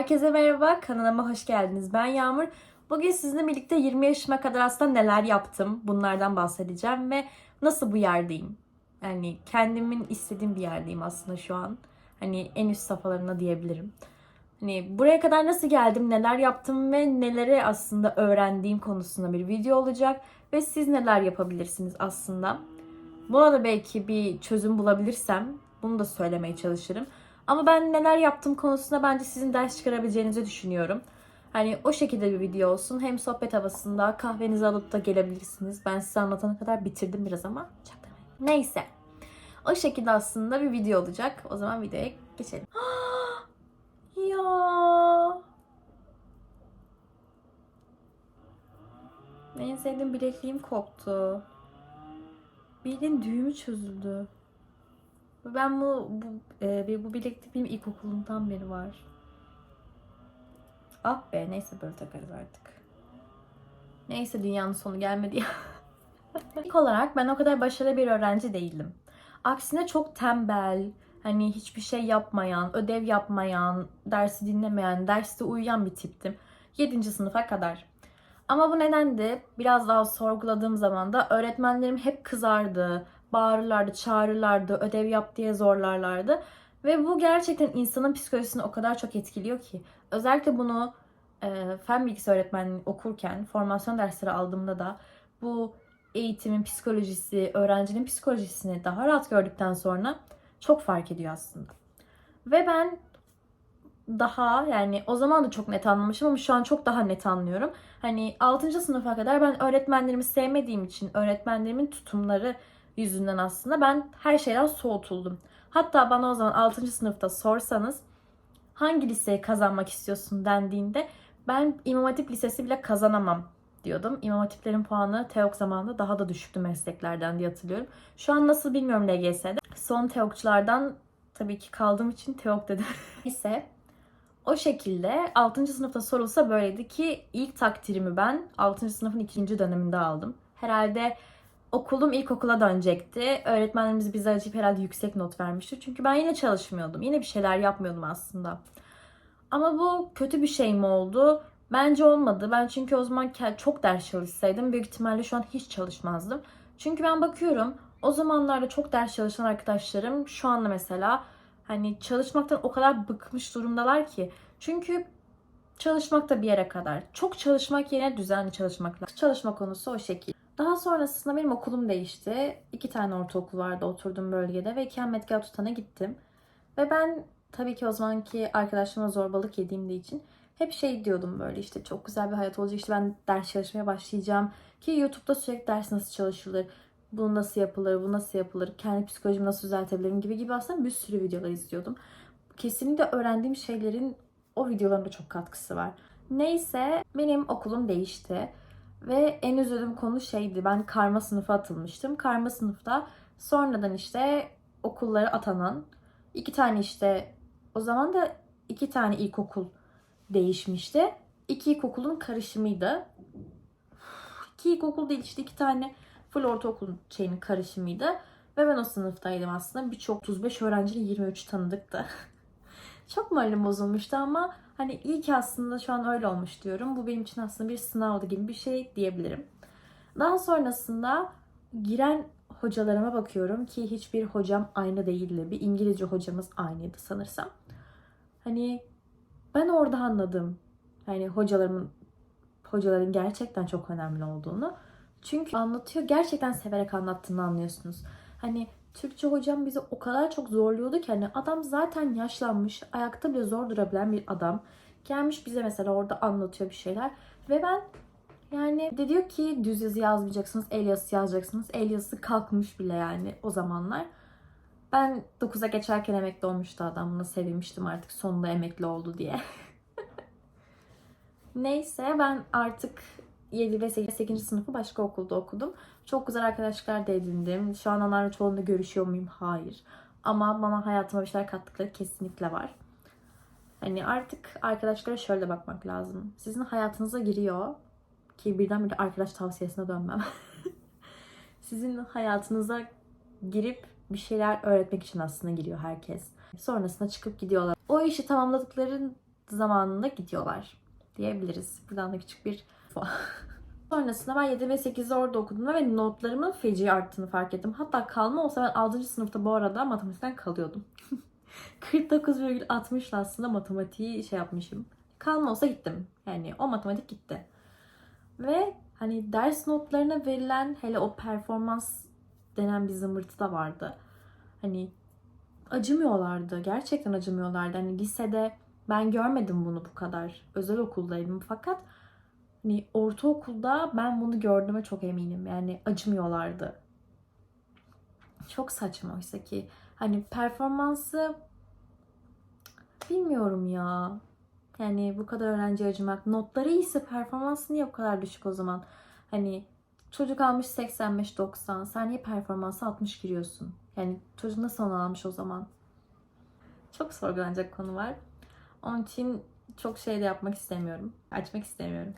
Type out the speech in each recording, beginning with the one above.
Herkese merhaba, kanalıma hoş geldiniz. Ben Yağmur. Bugün sizinle birlikte 20 yaşıma kadar aslında neler yaptım bunlardan bahsedeceğim ve nasıl bu yerdeyim. Yani kendimin istediğim bir yerdeyim aslında şu an. Hani en üst safhalarına diyebilirim. Hani buraya kadar nasıl geldim, neler yaptım ve neleri aslında öğrendiğim konusunda bir video olacak. Ve siz neler yapabilirsiniz aslında. Buna da belki bir çözüm bulabilirsem bunu da söylemeye çalışırım. Ama ben neler yaptım konusunda bence sizin ders çıkarabileceğinizi düşünüyorum. Hani o şekilde bir video olsun. Hem sohbet havasında kahvenizi alıp da gelebilirsiniz. Ben size anlatana kadar bitirdim biraz ama. Neyse. O şekilde aslında bir video olacak. O zaman videoya geçelim. ya. En sevdiğim bilekliğim koptu. Bildiğin düğümü çözüldü. Ben bu bu, e, bu bileklik benim ilkokulumdan beri var. Ah be neyse böyle takarız artık. Neyse dünyanın sonu gelmedi ya. İlk olarak ben o kadar başarılı bir öğrenci değildim. Aksine çok tembel, hani hiçbir şey yapmayan, ödev yapmayan, dersi dinlemeyen, derste uyuyan bir tiptim. 7. sınıfa kadar. Ama bu nedendi biraz daha sorguladığım zaman da öğretmenlerim hep kızardı, bağırırlardı, çağırırlardı, ödev yap diye zorlarlardı. Ve bu gerçekten insanın psikolojisini o kadar çok etkiliyor ki. Özellikle bunu e, fen bilgisi öğretmenliği okurken, formasyon dersleri aldığımda da bu eğitimin psikolojisi, öğrencinin psikolojisini daha rahat gördükten sonra çok fark ediyor aslında. Ve ben daha yani o zaman da çok net anlamışım ama şu an çok daha net anlıyorum. Hani 6. sınıfa kadar ben öğretmenlerimi sevmediğim için öğretmenlerimin tutumları yüzünden aslında ben her şeyden soğutuldum. Hatta bana o zaman 6. sınıfta sorsanız hangi liseyi kazanmak istiyorsun dendiğinde ben İmam Hatip Lisesi bile kazanamam diyordum. İmam Hatiplerin puanı TEOK zamanında daha da düşüktü mesleklerden diye hatırlıyorum. Şu an nasıl bilmiyorum LGS'de. Son TEOK'çulardan tabii ki kaldığım için TEOK dedim. Neyse o şekilde 6. sınıfta sorulsa böyleydi ki ilk takdirimi ben 6. sınıfın 2. döneminde aldım. Herhalde okulum ilkokula dönecekti. Öğretmenlerimiz bize acayip herhalde yüksek not vermişti. Çünkü ben yine çalışmıyordum. Yine bir şeyler yapmıyordum aslında. Ama bu kötü bir şey mi oldu? Bence olmadı. Ben çünkü o zaman çok ders çalışsaydım büyük ihtimalle şu an hiç çalışmazdım. Çünkü ben bakıyorum o zamanlarda çok ders çalışan arkadaşlarım şu anda mesela hani çalışmaktan o kadar bıkmış durumdalar ki. Çünkü çalışmak da bir yere kadar. Çok çalışmak yerine düzenli çalışmak. Çalışma konusu o şekil. Daha sonrasında benim okulum değişti. İki tane ortaokul vardı oturduğum bölgede ve ikametgah tutana gittim. Ve ben tabii ki o zamanki arkadaşlarıma zorbalık yediğim için hep şey diyordum böyle işte çok güzel bir hayat olacak işte ben ders çalışmaya başlayacağım. Ki YouTube'da sürekli ders nasıl çalışılır, bu nasıl yapılır, bu nasıl yapılır, kendi psikolojimi nasıl düzeltebilirim gibi gibi aslında bir sürü videolar izliyordum. Kesinlikle öğrendiğim şeylerin o videolarımda çok katkısı var. Neyse benim okulum değişti. Ve en üzüldüğüm konu şeydi. Ben karma sınıfa atılmıştım. Karma sınıfta sonradan işte okullara atanan iki tane işte o zaman da iki tane ilkokul değişmişti. İki ilkokulun karışımıydı. İki ilkokul değil işte iki tane full ortaokulun şeyinin karışımıydı. Ve ben o sınıftaydım aslında. Birçok 35 öğrencinin 23 tanıdıktı. Çok moralim bozulmuştu ama hani iyi ki aslında şu an öyle olmuş diyorum. Bu benim için aslında bir sınavdı gibi bir şey diyebilirim. Daha sonrasında giren hocalarıma bakıyorum ki hiçbir hocam aynı değildi. Bir İngilizce hocamız aynıydı sanırsam. Hani ben orada anladım. Yani hocalarımın hocaların gerçekten çok önemli olduğunu. Çünkü anlatıyor gerçekten severek anlattığını anlıyorsunuz. Hani Türkçe hocam bizi o kadar çok zorluyordu ki hani adam zaten yaşlanmış, ayakta bile zor durabilen bir adam. Gelmiş bize mesela orada anlatıyor bir şeyler ve ben yani de diyor ki düz yazı yazmayacaksınız, el yazısı yazacaksınız. El yazısı kalkmış bile yani o zamanlar. Ben 9'a geçerken emekli olmuştu adam. Buna sevinmiştim artık sonunda emekli oldu diye. Neyse ben artık 7 ve 8. sınıfı başka okulda okudum. Çok güzel arkadaşlar da edindim. Şu an onlarla çoğunluğunda görüşüyor muyum? Hayır. Ama bana hayatıma bir şeyler kattıkları kesinlikle var. Hani artık arkadaşlara şöyle bakmak lazım. Sizin hayatınıza giriyor ki birdenbire arkadaş tavsiyesine dönmem. Sizin hayatınıza girip bir şeyler öğretmek için aslında giriyor herkes. Sonrasında çıkıp gidiyorlar. O işi tamamladıkların zamanında gidiyorlar diyebiliriz. Buradan da küçük bir Sonrasında ben 7 ve 8'de orada okudum ve notlarımın feci arttığını fark ettim. Hatta kalma olsa ben 6. sınıfta bu arada matematikten kalıyordum. 49,60 aslında matematiği şey yapmışım. Kalma olsa gittim. Yani o matematik gitti. Ve hani ders notlarına verilen hele o performans denen bir zımbırtı da vardı. Hani acımıyorlardı. Gerçekten acımıyorlardı. Hani lisede ben görmedim bunu bu kadar. Özel okuldaydım fakat hani ortaokulda ben bunu gördüğüme çok eminim. Yani acımıyorlardı. Çok saçma oysa ki. Hani performansı bilmiyorum ya. Yani bu kadar öğrenci acımak. Notları iyiyse performansı niye bu kadar düşük o zaman? Hani çocuk almış 85-90. Sen niye performansı 60 giriyorsun? Yani çocuk nasıl onu almış o zaman? Çok sorgulanacak konu var. Onun için çok şey de yapmak istemiyorum. Açmak istemiyorum.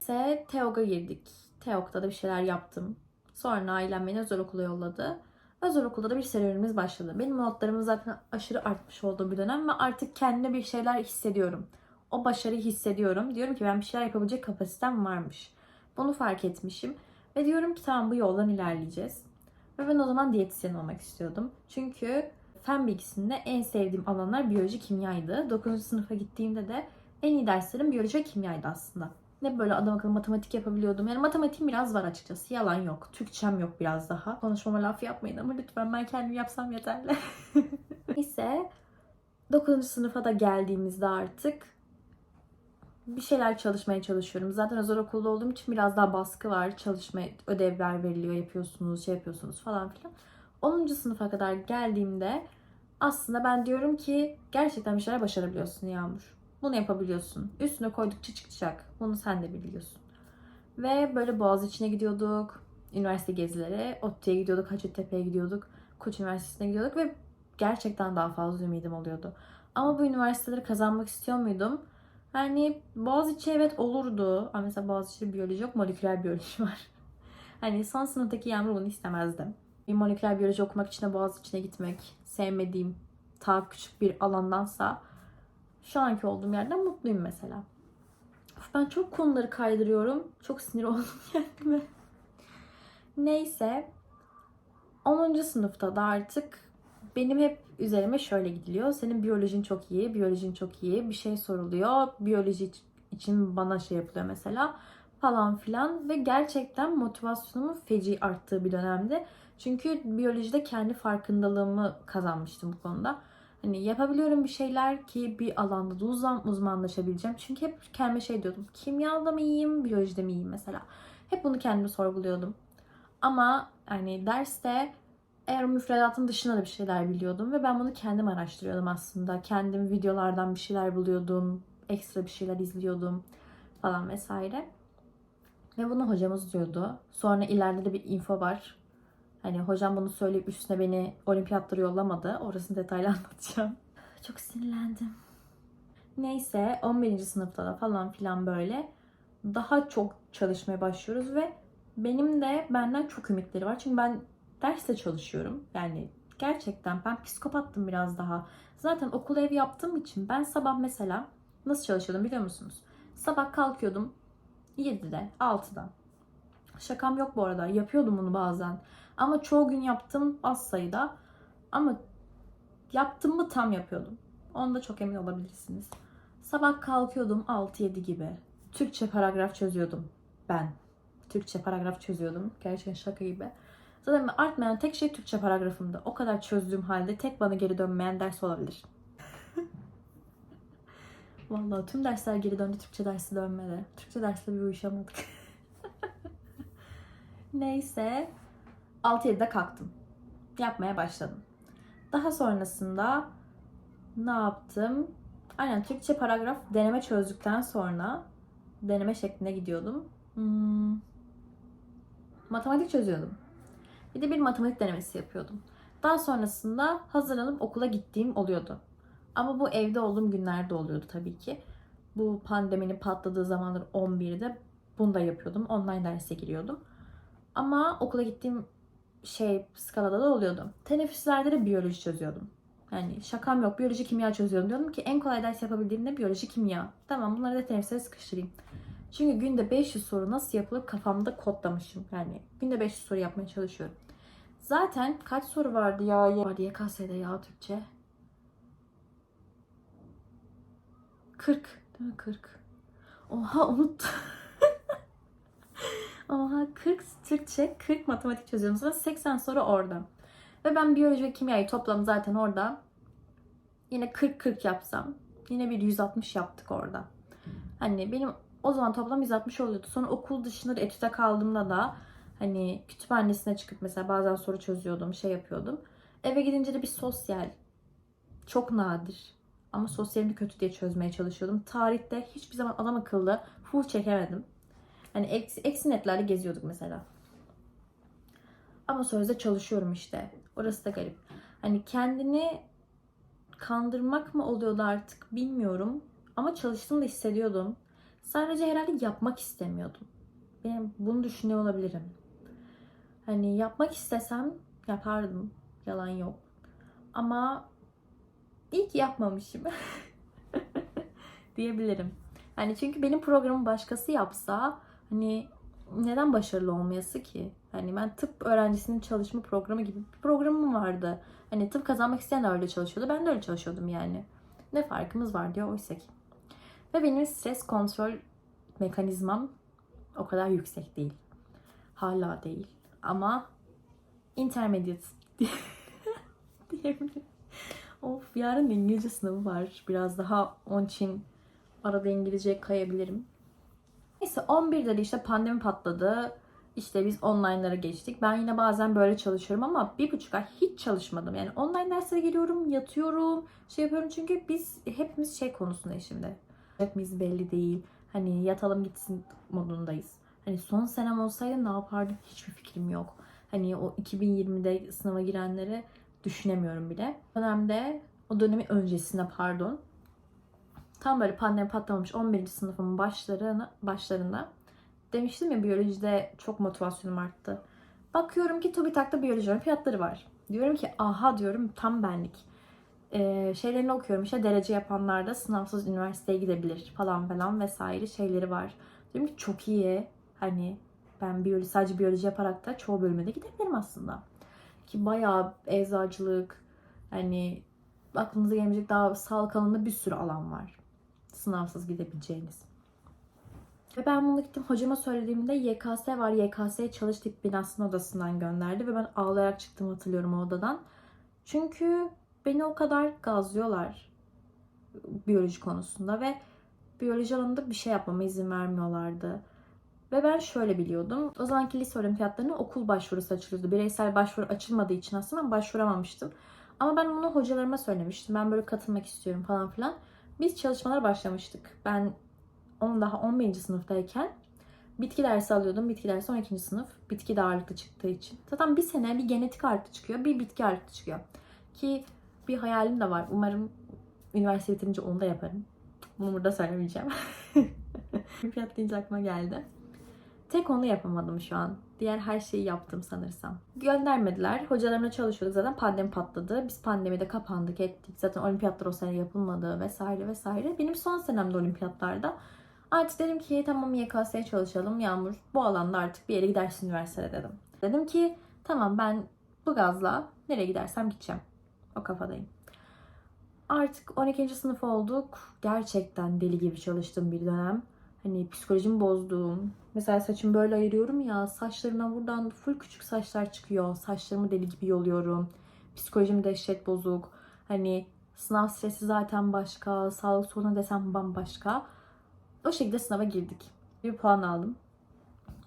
İşte TEOG'a girdik. TEOG'da da bir şeyler yaptım. Sonra ailem beni özel okula yolladı. Özel okulda da bir serüvenimiz başladı. Benim notlarımın zaten aşırı artmış olduğu bir dönem ve artık kendime bir şeyler hissediyorum. O başarıyı hissediyorum. Diyorum ki ben bir şeyler yapabilecek kapasitem varmış. Bunu fark etmişim. Ve diyorum ki tamam bu yoldan ilerleyeceğiz. Ve ben o zaman diyetisyen olmak istiyordum. Çünkü fen bilgisinde en sevdiğim alanlar biyoloji kimyaydı. 9. sınıfa gittiğimde de en iyi derslerim biyoloji ve kimyaydı aslında. Ne böyle adam akıllı matematik yapabiliyordum. Yani matematiğim biraz var açıkçası. Yalan yok. Türkçem yok biraz daha. Konuşmama laf yapmayın ama lütfen ben kendim yapsam yeterli. Neyse 9. sınıfa da geldiğimizde artık bir şeyler çalışmaya çalışıyorum. Zaten özel okulda olduğum için biraz daha baskı var. Çalışma ödevler veriliyor, yapıyorsunuz, şey yapıyorsunuz falan filan. 10. sınıfa kadar geldiğimde aslında ben diyorum ki gerçekten bir şeyler başarabiliyorsun Yağmur. Bunu yapabiliyorsun. Üstüne koydukça çıkacak. Bunu sen de biliyorsun. Ve böyle Boğaz içine gidiyorduk. Üniversite gezileri. ODTÜ'ye gidiyorduk. Hacettepe'ye gidiyorduk. Koç Üniversitesi'ne gidiyorduk ve gerçekten daha fazla ümidim oluyordu. Ama bu üniversiteleri kazanmak istiyor muydum? Yani Boğaziçi evet olurdu. Ama mesela Boğaziçi'de biyoloji yok, moleküler biyoloji var. hani son sınıftaki Yağmur bunu istemezdim. Bir moleküler biyoloji okumak için de Boğaziçi'ne gitmek sevmediğim ta küçük bir alandansa şu anki olduğum yerden mutluyum mesela. Ben çok konuları kaydırıyorum. Çok sinir oldum kendime. Neyse. 10. sınıfta da artık benim hep üzerime şöyle gidiliyor. Senin biyolojin çok iyi, biyolojin çok iyi. Bir şey soruluyor. Biyoloji için bana şey yapılıyor mesela falan filan ve gerçekten motivasyonumun feci arttığı bir dönemde. Çünkü biyolojide kendi farkındalığımı kazanmıştım bu konuda. Hani yapabiliyorum bir şeyler ki bir alanda da uzman, uzmanlaşabileceğim. Çünkü hep kendime şey diyordum. Kimyada mı iyiyim, biyolojide mi iyiyim mesela. Hep bunu kendime sorguluyordum. Ama hani derste eğer müfredatın dışında da bir şeyler biliyordum ve ben bunu kendim araştırıyordum aslında. Kendim videolardan bir şeyler buluyordum, ekstra bir şeyler izliyordum falan vesaire. Ve bunu hocamız diyordu. Sonra ileride de bir info var. Hani hocam bunu söyleyip üstüne beni olimpiyatlara yollamadı. Orasını detaylı anlatacağım. Çok sinirlendim. Neyse 11. sınıfta da falan filan böyle daha çok çalışmaya başlıyoruz ve benim de benden çok ümitleri var. Çünkü ben derste çalışıyorum. Yani gerçekten ben psikopattım biraz daha. Zaten okul ev yaptığım için ben sabah mesela nasıl çalışıyordum biliyor musunuz? Sabah kalkıyordum 7'de, 6'da. Şakam yok bu arada. Yapıyordum bunu bazen. Ama çoğu gün yaptım az sayıda. Ama yaptım mı tam yapıyordum. Onda çok emin olabilirsiniz. Sabah kalkıyordum 6-7 gibi. Türkçe paragraf çözüyordum ben. Türkçe paragraf çözüyordum. Gerçekten şaka gibi. Zaten artmayan tek şey Türkçe paragrafımda. O kadar çözdüğüm halde tek bana geri dönmeyen ders olabilir. Vallahi tüm dersler geri döndü. Türkçe dersi dönmedi. Türkçe dersle bir uyuşamadık. Neyse. 6-7'de kalktım. Yapmaya başladım. Daha sonrasında ne yaptım? Aynen Türkçe paragraf deneme çözdükten sonra deneme şeklinde gidiyordum. Hmm, matematik çözüyordum. Bir de bir matematik denemesi yapıyordum. Daha sonrasında hazırlanıp okula gittiğim oluyordu. Ama bu evde olduğum günlerde oluyordu tabii ki. Bu pandeminin patladığı zamanlar 11'de bunu da yapıyordum. Online derse giriyordum. Ama okula gittiğim şey skalada da oluyordu. Teneffüslerde de biyoloji çözüyordum. Yani şakam yok. Biyoloji kimya çözüyorum. Diyordum ki en kolay ders yapabildiğim de biyoloji kimya. Tamam bunları da teneffüse sıkıştırayım. Çünkü günde 500 soru nasıl yapılır kafamda kodlamışım. Yani günde 500 soru yapmaya çalışıyorum. Zaten kaç soru vardı ya? Vardı YKS'de ya Türkçe. 40. Değil mi? 40. Oha unuttum. Oha 40 Türkçe, 40 matematik çözüyorum. Sonra 80 soru orada. Ve ben biyoloji ve kimyayı toplam zaten orada yine 40-40 yapsam yine bir 160 yaptık orada. Hani benim o zaman toplam 160 oluyordu. Sonra okul dışında da etüde kaldığımda da hani kütüphanesine çıkıp mesela bazen soru çözüyordum, şey yapıyordum. Eve gidince de bir sosyal çok nadir ama sosyalini kötü diye çözmeye çalışıyordum. Tarihte hiçbir zaman adam akıllı full çekemedim. Hani eksi, netlerle geziyorduk mesela. Ama sözde çalışıyorum işte. Orası da garip. Hani kendini kandırmak mı oluyordu artık bilmiyorum. Ama çalıştığımı hissediyordum. Sadece herhalde yapmak istemiyordum. Ben bunu düşünüyor olabilirim. Hani yapmak istesem yapardım. Yalan yok. Ama iyi ki yapmamışım. diyebilirim. Yani çünkü benim programı başkası yapsa hani neden başarılı olmayası ki? Hani ben tıp öğrencisinin çalışma programı gibi bir programım vardı. Hani tıp kazanmak isteyen de öyle çalışıyordu. Ben de öyle çalışıyordum yani. Ne farkımız var diyor oysa ki. Ve benim stres kontrol mekanizmam o kadar yüksek değil. Hala değil. Ama intermediate diyebilirim. Of yarın İngilizce sınavı var. Biraz daha onun için arada İngilizce kayabilirim. Neyse 11'de de işte pandemi patladı. İşte biz online'lara geçtik. Ben yine bazen böyle çalışıyorum ama bir buçuk ay hiç çalışmadım. Yani online derslere geliyorum, yatıyorum, şey yapıyorum. Çünkü biz hepimiz şey konusunda şimdi. Hepimiz belli değil. Hani yatalım gitsin modundayız. Hani son senem olsaydı ne yapardım hiçbir fikrim yok. Hani o 2020'de sınava girenleri düşünemiyorum bile. O dönemde, o dönemin öncesinde pardon. Tam böyle pandemi patlamamış 11. sınıfımın başlarına, başlarında demiştim ya biyolojide çok motivasyonum arttı. Bakıyorum ki TÜBİTAK'ta biyoloji olimpiyatları var. Diyorum ki aha diyorum tam benlik. Ee, şeylerini okuyorum işte derece yapanlar da sınavsız üniversiteye gidebilir falan falan vesaire şeyleri var. Diyorum ki çok iyi. Hani ben biyoloji, sadece biyoloji yaparak da çoğu bölüme de gidebilirim aslında. Ki bayağı eczacılık, hani aklınıza gelmeyecek daha sağlık alanında bir sürü alan var. Sınavsız gidebileceğiniz. Ve ben bunu gittim hocama söylediğimde YKS var. YKS'ye çalış tip binasının odasından gönderdi. Ve ben ağlayarak çıktım hatırlıyorum o odadan. Çünkü beni o kadar gazlıyorlar biyoloji konusunda ve biyoloji alanında bir şey yapmama izin vermiyorlardı. Ve ben şöyle biliyordum. O zamanki lise olimpiyatlarına okul başvurusu açılıyordu. Bireysel başvuru açılmadığı için aslında ben başvuramamıştım. Ama ben bunu hocalarıma söylemiştim. Ben böyle katılmak istiyorum falan filan. Biz çalışmalara başlamıştık. Ben onun daha 11. sınıftayken bitki dersi alıyordum. Bitki dersi 12. sınıf. Bitki de ağırlıklı çıktığı için. Zaten bir sene bir genetik ağırlıklı çıkıyor. Bir bitki ağırlıklı çıkıyor. Ki bir hayalim de var. Umarım üniversite bitirince onu da yaparım. Bunu burada söylemeyeceğim. Olimpiyat deyince aklıma geldi. Tek onu yapamadım şu an. Diğer her şeyi yaptım sanırsam. Göndermediler. Hocalarımla çalışıyorduk zaten pandemi patladı. Biz pandemide kapandık ettik. Zaten olimpiyatlar o sene yapılmadı vesaire vesaire. Benim son senemde olimpiyatlarda. Artık dedim ki tamam YKS'ye çalışalım. Yağmur bu alanda artık bir yere gidersin üniversitede dedim. Dedim ki tamam ben bu gazla nereye gidersem gideceğim. O kafadayım. Artık 12. sınıf olduk. Gerçekten deli gibi çalıştım bir dönem. Hani psikolojimi bozduğum. Mesela saçımı böyle ayırıyorum ya. Saçlarına buradan full küçük saçlar çıkıyor. Saçlarımı deli gibi yoluyorum. Psikolojim dehşet bozuk. Hani sınav stresi zaten başka. Sağlık sorunu desem bambaşka. O şekilde sınava girdik. Bir puan aldım.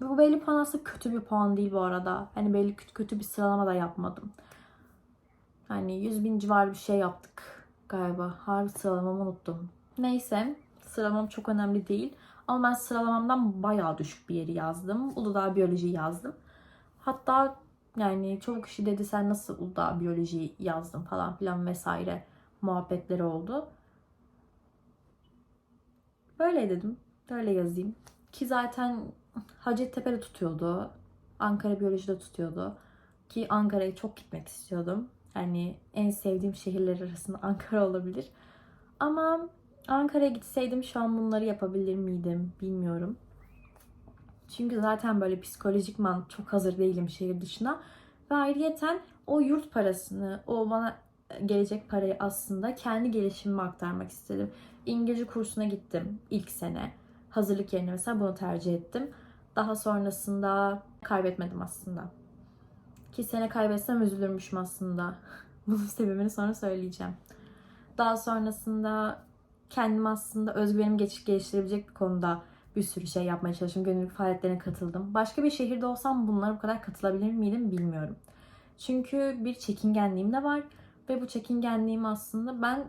Bu belli puan aslında kötü bir puan değil bu arada. Hani belli kötü, bir sıralama da yapmadım. Hani 100 bin civarı bir şey yaptık galiba. Harbi sıralamamı unuttum. Neyse sıralamam çok önemli değil. Ama ben sıralamamdan bayağı düşük bir yeri yazdım. Uludağ Biyoloji yazdım. Hatta yani çoğu kişi dedi sen nasıl Uludağ Biyoloji yazdın falan filan vesaire muhabbetleri oldu. Böyle dedim. Böyle yazayım. Ki zaten Hacettepe'de tutuyordu. Ankara Biyoloji'de tutuyordu. Ki Ankara'ya çok gitmek istiyordum. Yani en sevdiğim şehirler arasında Ankara olabilir. Ama Ankara'ya gitseydim şu an bunları yapabilir miydim bilmiyorum. Çünkü zaten böyle psikolojikman çok hazır değilim şehir dışına. Ve ayrıyeten o yurt parasını, o bana gelecek parayı aslında kendi gelişimime aktarmak istedim. İngilizce kursuna gittim ilk sene. Hazırlık yerine mesela bunu tercih ettim. Daha sonrasında kaybetmedim aslında. Ki sene kaybetsem üzülürmüşüm aslında. Bunun sebebini sonra söyleyeceğim. Daha sonrasında kendim aslında özgüvenimi geç- geliştirebilecek bir konuda bir sürü şey yapmaya çalıştım. Gönüllülük faaliyetlerine katıldım. Başka bir şehirde olsam bunlara bu kadar katılabilir miydim bilmiyorum. Çünkü bir çekingenliğim de var. Ve bu çekingenliğimi aslında ben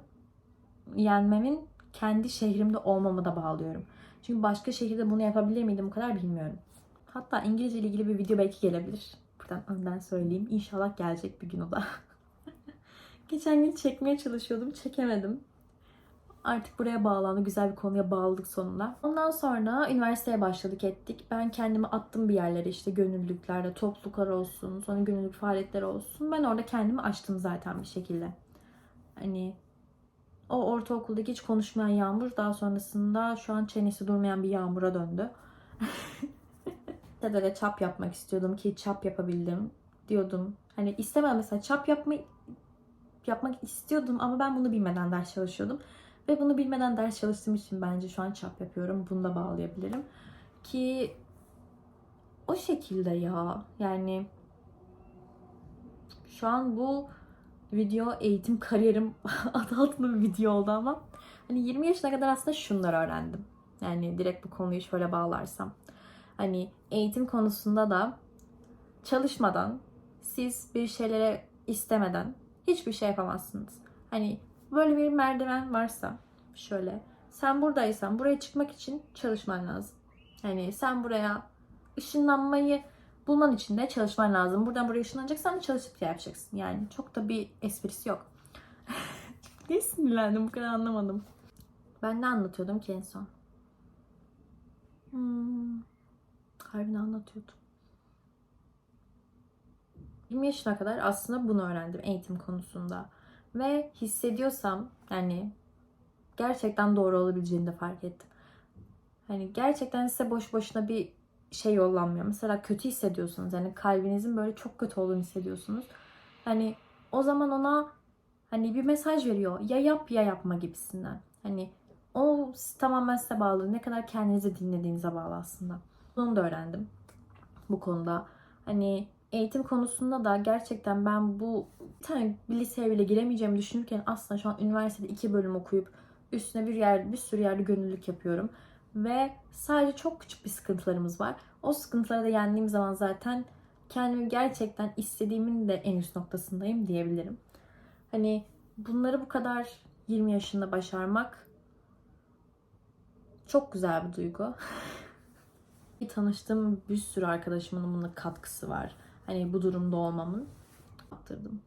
yenmemin kendi şehrimde olmamı da bağlıyorum. Çünkü başka şehirde bunu yapabilir miydim bu kadar bilmiyorum. Hatta İngilizce ile ilgili bir video belki gelebilir. Buradan önden söyleyeyim. İnşallah gelecek bir gün o da. Geçen gün çekmeye çalışıyordum. Çekemedim. Artık buraya bağlandı. Güzel bir konuya bağladık sonunda. Ondan sonra üniversiteye başladık ettik. Ben kendimi attım bir yerlere işte gönüllülüklerde, topluluklar olsun, sonra gönüllülük faaliyetleri olsun. Ben orada kendimi açtım zaten bir şekilde. Hani o ortaokuldaki hiç konuşmayan Yağmur daha sonrasında şu an çenesi durmayan bir Yağmur'a döndü. Lisede de çap yapmak istiyordum ki çap yapabildim diyordum. Hani istemem mesela çap yapma, yapmak istiyordum ama ben bunu bilmeden ders çalışıyordum. Ve bunu bilmeden ders çalıştığım için bence şu an çap yapıyorum. Bunu da bağlayabilirim. Ki o şekilde ya. Yani şu an bu video eğitim kariyerim adı altında bir video oldu ama hani 20 yaşına kadar aslında şunları öğrendim. Yani direkt bu konuyu şöyle bağlarsam. Hani eğitim konusunda da çalışmadan siz bir şeylere istemeden hiçbir şey yapamazsınız. Hani böyle bir merdiven varsa şöyle sen buradaysan buraya çıkmak için çalışman lazım. Hani sen buraya ışınlanmayı bulman için de çalışman lazım. Buradan buraya ışınlanacaksan çalışıp yapacaksın. Yani çok da bir esprisi yok. Niye sinirlendim bu kadar anlamadım. Ben ne anlatıyordum ki en son? Hmm. Harbi anlatıyordum? 20 yaşına kadar aslında bunu öğrendim eğitim konusunda. Ve hissediyorsam yani gerçekten doğru olabileceğini de fark ettim. Hani gerçekten size boş boşuna bir şey yollanmıyor. Mesela kötü hissediyorsunuz. Yani kalbinizin böyle çok kötü olduğunu hissediyorsunuz. Hani o zaman ona hani bir mesaj veriyor. Ya yap ya yapma gibisinden. Hani o tamamen size bağlı. Ne kadar kendinizi dinlediğinize bağlı aslında. Bunu da öğrendim bu konuda. Hani eğitim konusunda da gerçekten ben bu bir tane bir liseye bile giremeyeceğimi düşünürken aslında şu an üniversitede iki bölüm okuyup üstüne bir yer bir sürü yerde gönüllülük yapıyorum. Ve sadece çok küçük bir sıkıntılarımız var. O sıkıntıları da yendiğim zaman zaten kendimi gerçekten istediğimin de en üst noktasındayım diyebilirim. Hani bunları bu kadar 20 yaşında başarmak çok güzel bir duygu. Tanıştığım bir sürü arkadaşımın buna katkısı var. Hani bu durumda olmamın. Saptırdım.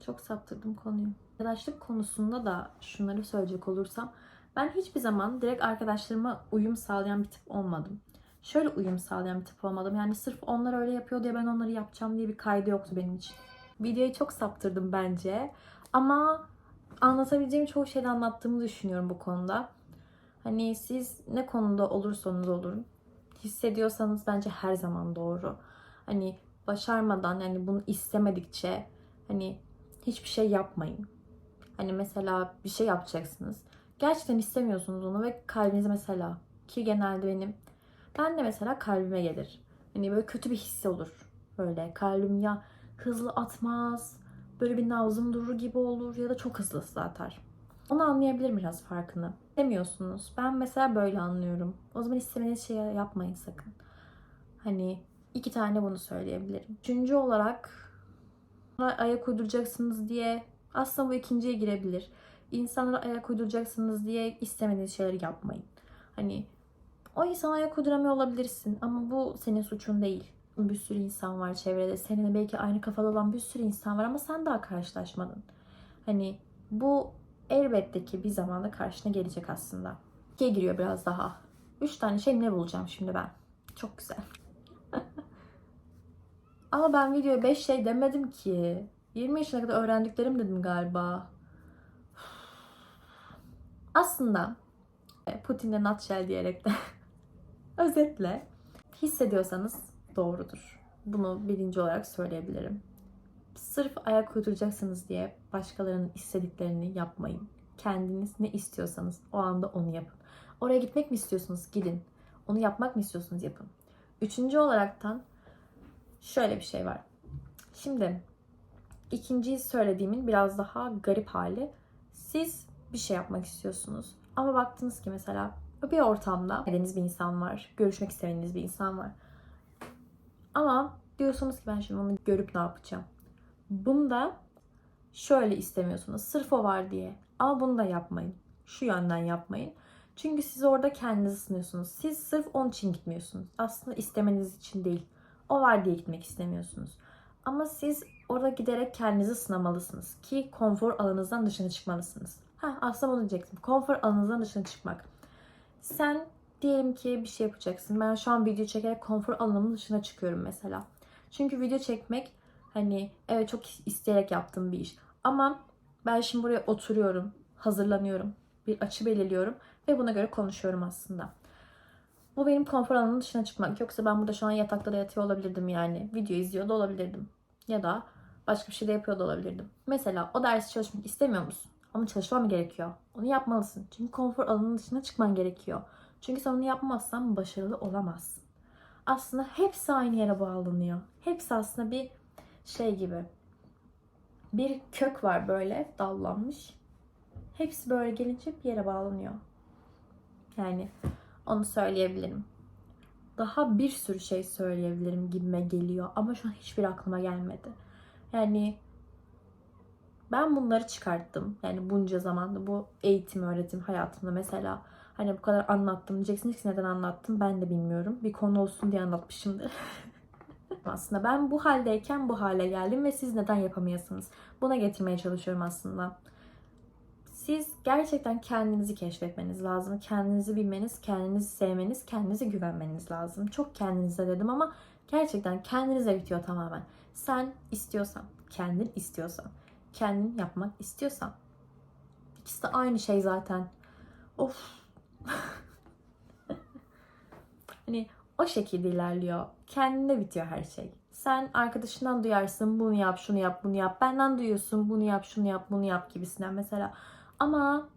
Çok saptırdım konuyu. Arkadaşlık konusunda da şunları söyleyecek olursam ben hiçbir zaman direkt arkadaşlarıma uyum sağlayan bir tip olmadım. Şöyle uyum sağlayan bir tip olmadım. Yani sırf onlar öyle yapıyor diye ben onları yapacağım diye bir kaydı yoktu benim için. Videoyu çok saptırdım bence. Ama anlatabileceğim çoğu şeyi anlattığımı düşünüyorum bu konuda. Hani siz ne konuda olursanız olun hissediyorsanız bence her zaman doğru. Hani başarmadan yani bunu istemedikçe hani hiçbir şey yapmayın. Hani mesela bir şey yapacaksınız. Gerçekten istemiyorsunuz onu ve kalbiniz mesela ki genelde benim ben de mesela kalbime gelir. Hani böyle kötü bir hissi olur. Böyle kalbim ya hızlı atmaz, böyle bir nabzım durur gibi olur ya da çok hızlı atar. Onu anlayabilirim biraz farkını. Demiyorsunuz. Ben mesela böyle anlıyorum. O zaman istemediğiniz şeyi yapmayın sakın. Hani iki tane bunu söyleyebilirim. Üçüncü olarak ayak uyduracaksınız diye aslında bu ikinciye girebilir. İnsanlara ayak uyduracaksınız diye istemediğiniz şeyleri yapmayın. Hani o insana ayak uyduramıyor olabilirsin ama bu senin suçun değil. Bir sürü insan var çevrede. Seninle belki aynı kafada olan bir sürü insan var ama sen daha karşılaşmadın. Hani bu elbette ki bir zamanda karşına gelecek aslında. İkiye giriyor biraz daha. Üç tane şey ne bulacağım şimdi ben? Çok güzel. Ama ben videoya beş şey demedim ki. 20 yaşına kadar öğrendiklerim dedim galiba. Aslında e, Putin'e nutshell diyerek de özetle hissediyorsanız doğrudur. Bunu birinci olarak söyleyebilirim. Sırf ayak uyduracaksınız diye başkalarının istediklerini yapmayın. Kendiniz ne istiyorsanız o anda onu yapın. Oraya gitmek mi istiyorsunuz? Gidin. Onu yapmak mı istiyorsunuz? Yapın. Üçüncü olaraktan şöyle bir şey var. Şimdi ikinciyi söylediğimin biraz daha garip hali. Siz bir şey yapmak istiyorsunuz. Ama baktınız ki mesela bir ortamda sevdiğiniz bir insan var. Görüşmek istediğiniz bir insan var. Ama diyorsunuz ki ben şimdi onu görüp ne yapacağım? Bunu da şöyle istemiyorsunuz. Sırf o var diye. Ama bunu da yapmayın. Şu yönden yapmayın. Çünkü siz orada kendinizi sınıyorsunuz. Siz sırf onun için gitmiyorsunuz. Aslında istemeniz için değil. O var diye gitmek istemiyorsunuz. Ama siz orada giderek kendinizi sınamalısınız. Ki konfor alanınızdan dışına çıkmalısınız. Ha, aslında bunu diyecektim. Konfor alanınızdan dışına çıkmak. Sen diyelim ki bir şey yapacaksın. Ben şu an video çekerek konfor alanımın dışına çıkıyorum mesela. Çünkü video çekmek hani evet çok isteyerek yaptığım bir iş. Ama ben şimdi buraya oturuyorum, hazırlanıyorum, bir açı belirliyorum ve buna göre konuşuyorum aslında. Bu benim konfor alanının dışına çıkmak. Yoksa ben burada şu an yatakta da yatıyor olabilirdim yani. Video izliyor da olabilirdim. Ya da başka bir şey de yapıyor da olabilirdim. Mesela o dersi çalışmak istemiyor musun? Ama çalışmam gerekiyor. Onu yapmalısın. Çünkü konfor alanının dışına çıkman gerekiyor. Çünkü sen onu yapmazsan başarılı olamazsın. Aslında hepsi aynı yere bağlanıyor. Hepsi aslında bir şey gibi. Bir kök var böyle dallanmış. Hepsi böyle gelince bir yere bağlanıyor. Yani onu söyleyebilirim. Daha bir sürü şey söyleyebilirim gibime geliyor ama şu an hiçbir aklıma gelmedi. Yani ben bunları çıkarttım. Yani bunca zamanda bu eğitim, öğretim hayatımda mesela hani bu kadar anlattım. Diyeceksiniz ki neden anlattım ben de bilmiyorum. Bir konu olsun diye anlatmışımdır. aslında ben bu haldeyken bu hale geldim ve siz neden yapamayasınız? Buna getirmeye çalışıyorum aslında. Siz gerçekten kendinizi keşfetmeniz lazım. Kendinizi bilmeniz, kendinizi sevmeniz, kendinize güvenmeniz lazım. Çok kendinize dedim ama gerçekten kendinize bitiyor tamamen. Sen istiyorsan, kendin istiyorsan, kendin yapmak istiyorsan. İkisi de aynı şey zaten. Of. hani o şekilde ilerliyor. Kendinde bitiyor her şey. Sen arkadaşından duyarsın bunu yap, şunu yap, bunu yap. Benden duyuyorsun bunu yap, şunu yap, bunu yap gibisinden mesela. Ama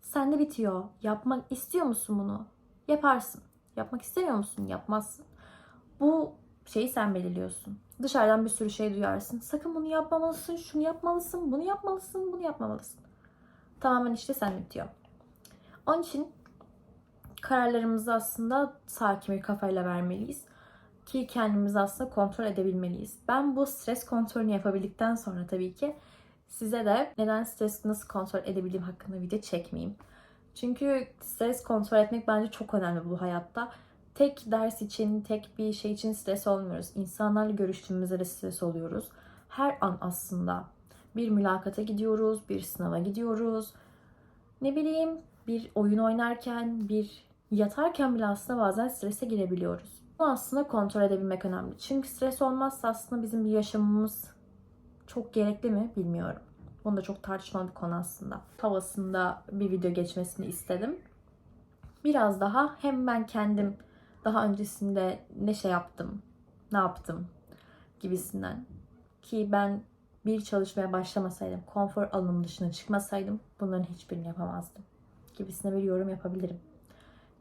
sende bitiyor. Yapmak istiyor musun bunu? Yaparsın. Yapmak istemiyor musun? Yapmazsın. Bu şeyi sen belirliyorsun. Dışarıdan bir sürü şey duyarsın. Sakın bunu yapmamalısın, şunu yapmalısın, bunu yapmalısın, bunu yapmamalısın. Tamamen işte sen bitiyor. Onun için kararlarımızı aslında sakin bir kafayla vermeliyiz. Ki kendimizi aslında kontrol edebilmeliyiz. Ben bu stres kontrolünü yapabildikten sonra tabii ki size de neden stres nasıl kontrol edebildiğim hakkında video çekmeyeyim. Çünkü stres kontrol etmek bence çok önemli bu hayatta. Tek ders için, tek bir şey için stres olmuyoruz. İnsanlarla görüştüğümüzde de stres oluyoruz. Her an aslında bir mülakata gidiyoruz, bir sınava gidiyoruz. Ne bileyim bir oyun oynarken, bir yatarken bile aslında bazen strese girebiliyoruz. Bu aslında kontrol edebilmek önemli. Çünkü stres olmazsa aslında bizim bir yaşamımız çok gerekli mi bilmiyorum. Bunu da çok tartışmalı bir konu aslında. Havasında bir video geçmesini istedim. Biraz daha hem ben kendim daha öncesinde ne şey yaptım, ne yaptım gibisinden. Ki ben bir çalışmaya başlamasaydım, konfor alanım dışına çıkmasaydım bunların hiçbirini yapamazdım. Gibisine bir yorum yapabilirim.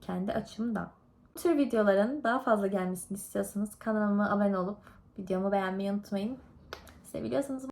Kendi açımdan. Bu tür videoların daha fazla gelmesini istiyorsanız kanalıma abone olup videomu beğenmeyi unutmayın. Seviyorsanız